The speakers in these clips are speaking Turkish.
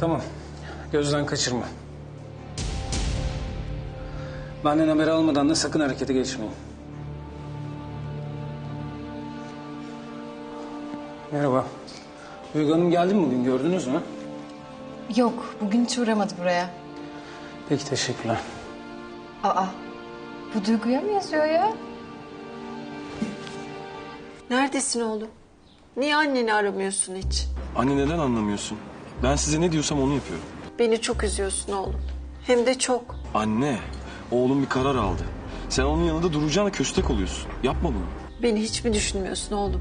Tamam. Gözden kaçırma. Benden haber almadan da sakın harekete geçmeyin. Merhaba. Duygu Hanım geldi mi bugün gördünüz mü? Yok, bugün hiç uğramadı buraya. Peki teşekkürler. Aa, bu Duygu'ya mı yazıyor ya? Neredesin oğlum? Niye anneni aramıyorsun hiç? Anne neden anlamıyorsun? Ben size ne diyorsam onu yapıyorum. Beni çok üzüyorsun oğlum. Hem de çok. Anne, oğlum bir karar aldı. Sen onun yanında duracağına köstek oluyorsun. Yapma bunu. Beni hiç mi düşünmüyorsun oğlum?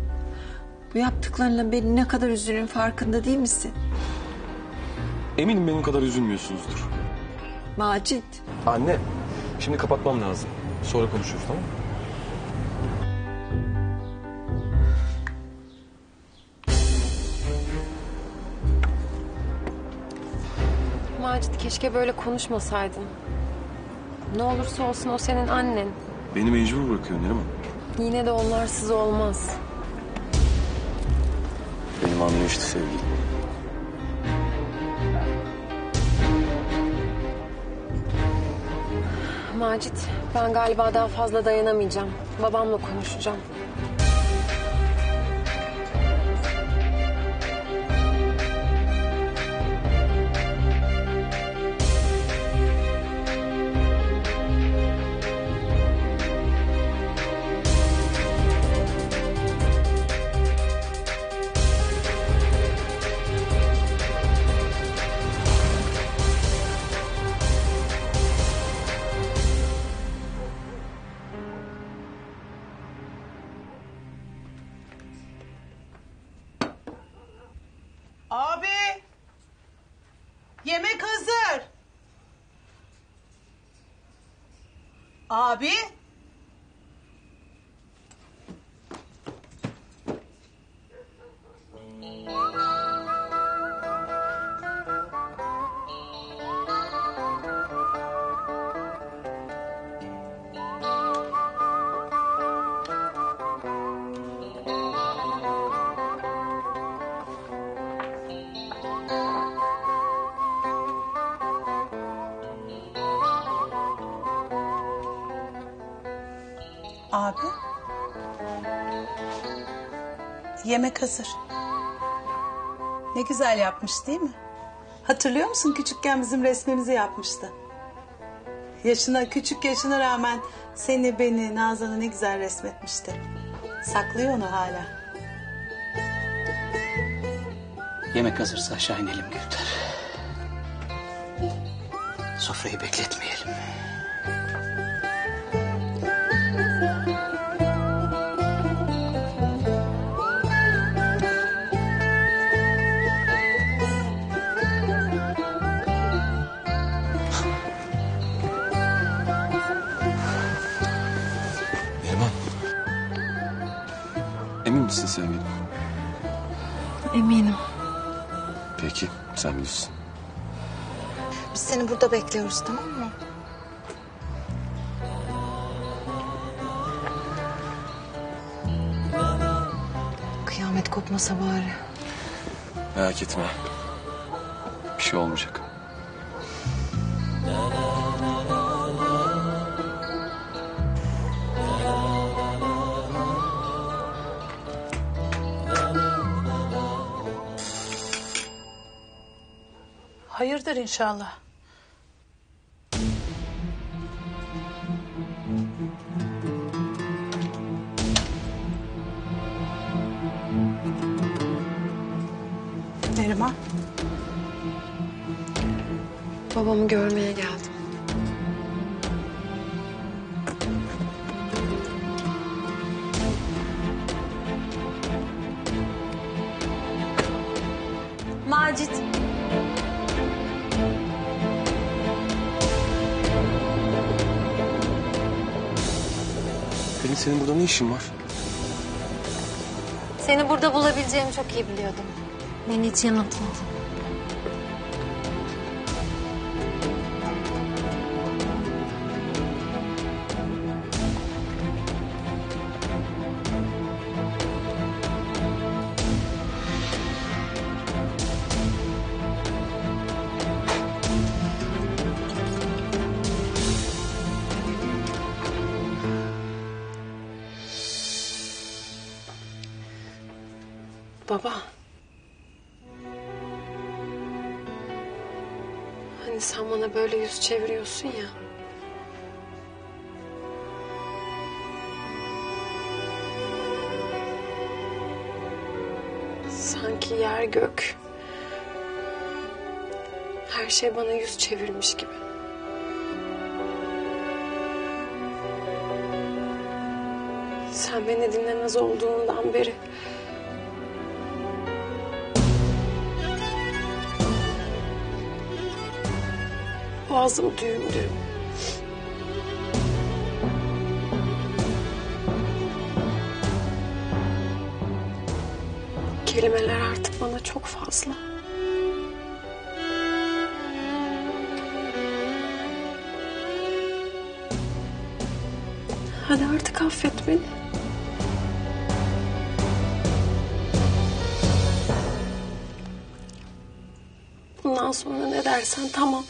Bu yaptıklarınla beni ne kadar üzdüğünün farkında değil misin? Eminim benim kadar üzülmüyorsunuzdur. Macit, Anne, şimdi kapatmam lazım. Sonra konuşuruz tamam mı? Macit keşke böyle konuşmasaydın. Ne olursa olsun o senin annen. Beni mecbur bırakıyor Neriman. Yine de onlarsız olmaz. Benim anlayışlı sevgilim. Macit ben galiba daha fazla dayanamayacağım. Babamla konuşacağım. Yemek hazır. Abi! Abi. Yemek hazır. Ne güzel yapmış değil mi? Hatırlıyor musun küçükken bizim resmimizi yapmıştı. Yaşına, küçük yaşına rağmen seni, beni, Nazan'ı ne güzel resmetmişti. Saklıyor onu hala. Yemek hazırsa aşağı inelim Gülter. Sofrayı bekletmeyelim. Emin misin sevgilim? Eminim. Peki, sen bilirsin. Biz seni burada bekliyoruz tamam mı? Kıyamet kopmasa bari. Merak etme. Bir şey olmayacak. Hayırdır inşallah. Neriman. Babamı görmeye geldim. Macit. Pelin senin burada ne işin var? Seni burada bulabileceğimi çok iyi biliyordum. Beni hiç yanıltmadın. Baba. Hani sen bana böyle yüz çeviriyorsun ya. Sanki yer gök. Her şey bana yüz çevirmiş gibi. Sen beni dinlemez olduğundan beri boğazım düğüm düğüm. Kelimeler artık bana çok fazla. Hadi artık affet beni. Bundan sonra ne dersen tamam.